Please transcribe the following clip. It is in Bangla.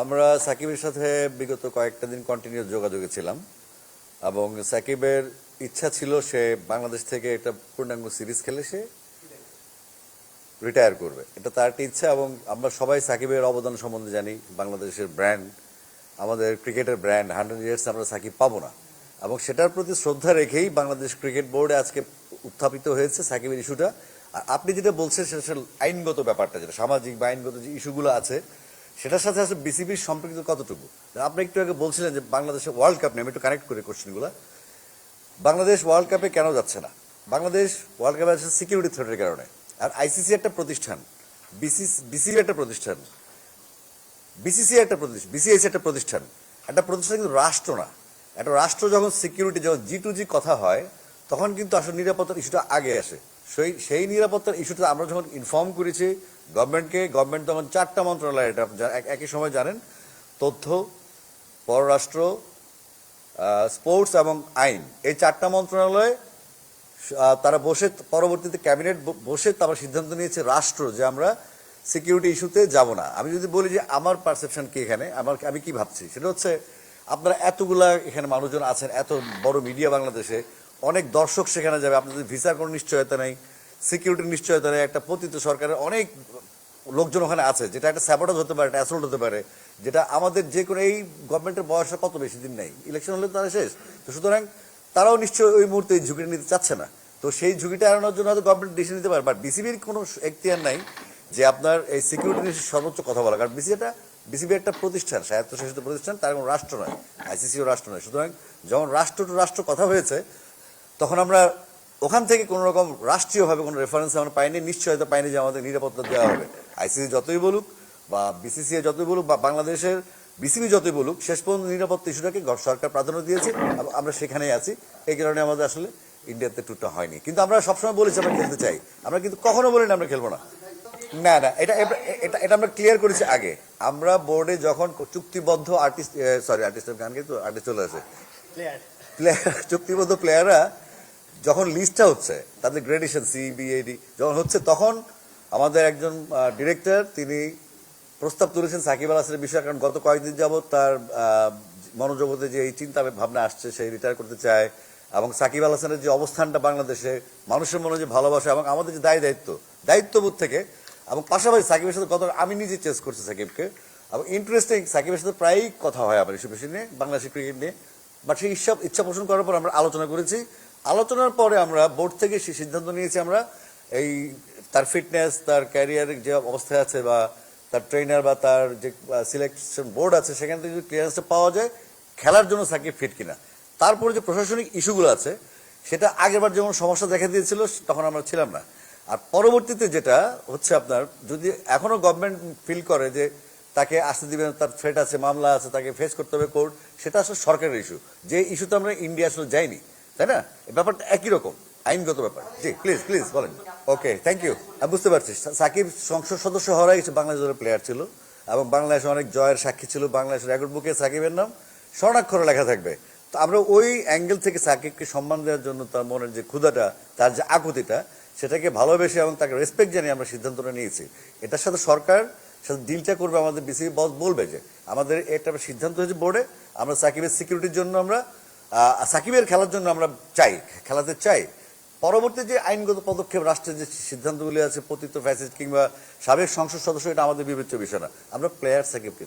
আমরা সাকিবের সাথে বিগত কয়েকটা দিন কন্টিনিউ যোগাযোগে ছিলাম এবং সাকিবের ইচ্ছা ছিল সে বাংলাদেশ থেকে একটা পূর্ণাঙ্গ সিরিজ খেলে সে রিটায়ার করবে। এটা তার একটা ইচ্ছা এবং আমরা সবাই সাকিবের অবদান সম্বন্ধে জানি, বাংলাদেশের ব্র্যান্ড আমাদের ক্রিকেটের ব্র্যান্ড হান্ড্রেড ইয়ার্স আমরা সাকিব পাবো না। এবং সেটার প্রতি শ্রদ্ধা রেখেই বাংলাদেশ ক্রিকেট বোর্ডে আজকে উত্থাপিত হয়েছে সাকিবের ইস্যুটা আর আপনি যেটা বলছেন, সেটা আইনগত ব্যাপারটা, যেটা সামাজিক বা আইনগত যে ইস্যুগুলো আছে সেটার সাথে আসলে বিসিবির সম্পর্কিত কতটুকু? আপনি একটু আগে বলছিলেন যে বাংলাদেশের ওয়ার্ল্ড কাপ নিয়ে, আমি একটু কানেক্ট করি কোশ্চেনগুলো বাংলাদেশ ওয়ার্ল্ড কাপে কেন যাচ্ছে না? বাংলাদেশ ওয়ার্ল্ড কাপে আছে সিকিউরিটি থ্রেটের কারণে। আর আইসিসি একটা প্রতিষ্ঠান বিসিবি একটা প্রতিষ্ঠান বিসিসি একটা প্রতিষ্ঠান বিসিএস একটা প্রতিষ্ঠান। একটা প্রতিষ্ঠান কিন্তু রাষ্ট্র না। একটা রাষ্ট্র যখন সিকিউরিটি যখন জি টু জি কথা হয়, তখন কিন্তু আসলে নিরাপত্তার ইস্যুটা আগে আসে। সেই সেই নিরাপত্তার ইস্যুটা আমরা যখন ইনফর্ম করেছি গভর্নমেন্টকে গভর্নমেন্ট তখন চারটা মন্ত্রণালয় এটা এক- একই সময় জানেন, তথ্য, পররাষ্ট্র স্পোর্টস এবং আইন। এই চারটা মন্ত্রণালয় তারা বসে পরবর্তীতে ক্যাবিনেট বসে তারপর সিদ্ধান্ত নিয়েছে রাষ্ট্র যে আমরা সিকিউরিটি ইস্যুতে যাব না। আমি যদি বলি যে আমার পারসেপশন কি এখানে, আমার, আমি কি ভাবছি, সেটা হচ্ছে আপনারা এতগুলা এখানে মানুষজন আছেন, এত বড় মিডিয়া বাংলাদেশে অনেক দর্শক সেখানে যাবে। আপনাদের ভিসার কোনো নিশ্চয়তা নেই সিকিউরিটির নিশ্চয়তা নেই, একটা পতিত সরকারের অনেক লোকজন ওখানে আছে, যেটা একটা স্যাবোটাজ হতে পারে, একটা অ্যাসল্ট হতে পারে, যেটা আমাদের যে কোনো এই গভর্নমেন্টের বয়সটা কত বেশি দিন নেই? ইলেকশন হলে তারা শেষ। তো সুতরাং তারাও নিশ্চয়ই ওই মুহূর্তে এই ঝুঁকিটা নিতে চাচ্ছে না। তো সেই ঝুঁকিটা এড়ানোর জন্য হয়তো গভর্নমেন্ট ডিসিশন নিতে পারে বাট বিসিবির কোনো এখতিয়ার নাই যে আপনার এই সিকিউরিটি নিয়ে সর্বোচ্চ কথা বলা। কারণ বিসিবি একটা বিসিবি একটা প্রতিষ্ঠান, স্বায়ত্তশাসিত প্রতিষ্ঠান, তার কোনো রাষ্ট্র নয় আইসিসিও রাষ্ট্র নয়। সুতরাং যখন রাষ্ট্র টু রাষ্ট্র কথা হয়েছে তখন আমরা ওখান থেকে কোনো রকম রাষ্ট্রীয়ভাবে কোনো রেফারেন্স আমরা পাইনি নিশ্চয়তা পাইনি যে আমাদের নিরাপত্তা দেওয়া হবে। আইসিসি যতই বলুক বা বিসিসিআই যতই বলুক বা বাংলাদেশের বিসিবি যতই বলুক শেষ পর্যন্ত নিরাপত্তা ইস্যুটাকে সরকার প্রাধান্য দিয়েছে আমরা সেখানেই আছি। এই কারণে আমাদের আসলে ইন্ডিয়াতে টুরটা হয়নি। কিন্তু আমরা সবসময় বলেছি আমরা খেলতে চাই। আমরা কিন্তু কখনো বলিনি আমরা খেলব না। না না এটা এটা- এটা এটা আমরা ক্লিয়ার করেছি আগে। আমরা বোর্ডে যখন চুক্তিবদ্ধ আর্টিস্ট সরি আর্টিস্টের গান কিন্তু আর্টিস্ট চলে আসে। প্লেয়ার চুক্তিবদ্ধ প্লেয়াররা যখন লিস্টটা হচ্ছে, তাদের গ্রেডেশন সিবিএডি যখন হচ্ছে তখন আমাদের একজন ডিরেক্টর তিনি প্রস্তাব তুলেছেন সাকিব আল হাসানের বিষয়ে, কারণ গত কয়েকদিন যাবত তার মনোজগতে যে এই চিন্তা ভাবনা আসছে, সে রিটায়ার করতে চায় এবং সাকিব আল হাসানের যে অবস্থানটা বাংলাদেশে, মানুষের মনে যে ভালোবাসা এবং আমাদের যে দায় দায়িত্ব, দায়িত্ববোধ থেকে এবং পাশাপাশি সাকিবের সাথে গত আমি নিজে চেস করছি সাকিবকে এবং ইন্টারেস্টিং সাকিবের সাথে প্রায়ই কথা হয় আমার ইস্যু নিয়ে, বাংলাদেশের ক্রিকেট নিয়ে। বাট সেই ইচ্ছা ইচ্ছা পোষণ করার পর আমরা আলোচনা করেছি। আলোচনার পরে আমরা বোর্ড থেকে সে সিদ্ধান্ত নিয়েছি আমরা, এই তার ফিটনেস, তার ক্যারিয়ারের যে অবস্থায় আছে বা তার ট্রেনার বা তার যে সিলেকশন বোর্ড আছে, সেখান থেকে যদি ক্লিয়ারেন্সটা পাওয়া যায়, খেলার জন্য সাকিব ফিট কিনা। তারপরে যে প্রশাসনিক ইস্যুগুলো আছে, সেটা আগেরবার যেমন সমস্যা দেখা দিয়েছিল, তখন আমরা ছিলাম না। আর পরবর্তীতে যেটা হচ্ছে আপনার, যদি এখনও গভর্নমেন্ট ফিল করে যে তাকে আসতে দিবে তার থ্রেট আছে, মামলা আছে, তাকে ফেস করতে হবে কোর্ট সেটা আসলে সরকারের ইস্যু যে ইস্যুতে আমরা ইন্ডিয়া আসলে যাইনি। তাই না? ব্যাপারটা একই রকম, আইনগত ব্যাপার। জি প্লিজ প্লিজ বলেন। ওকে থ্যাংক ইউ আমি বুঝতে পারছি। সাকিব সংসদ সদস্য হওয়ার সে বাংলাদেশ দলের প্লেয়ার ছিল এবং বাংলাদেশে অনেক জয়ের সাক্ষী ছিল। বাংলাদেশের রেকর্ড বুকে সাকিবের নাম স্বর্ণাক্ষরে লেখা থাকবে। তো আমরা ওই অ্যাঙ্গেল থেকে সাকিবকে সম্মান দেওয়ার জন্য তার মনের যে ক্ষুধাটা, তার যে আকুতিটা, সেটাকে ভালোবেসে এবং তাকে রেসপেক্ট জানিয়ে আমরা সিদ্ধান্তটা নিয়েছি। এটার সাথে সরকার সাথে ডিলটা করবে আমাদের বিসিবি বস বলবে যে, আমাদের এটা সিদ্ধান্ত হয়েছে বোর্ডে আমরা সাকিবের সিকিউরিটির জন্য আমরা সাকিবের খেলার জন্য আমরা চাই, খেলাতে চাই। পরবর্তী যে আইনগত পদক্ষেপ, রাষ্ট্রের যে সিদ্ধান্তগুলি আছে, পতিত ফ্যাসিস্ট কিংবা সাবেক সংসদ সদস্য, এটা আমাদের বিবেচ্য বিষয় না। আমরা প্লেয়ার সাকিবকে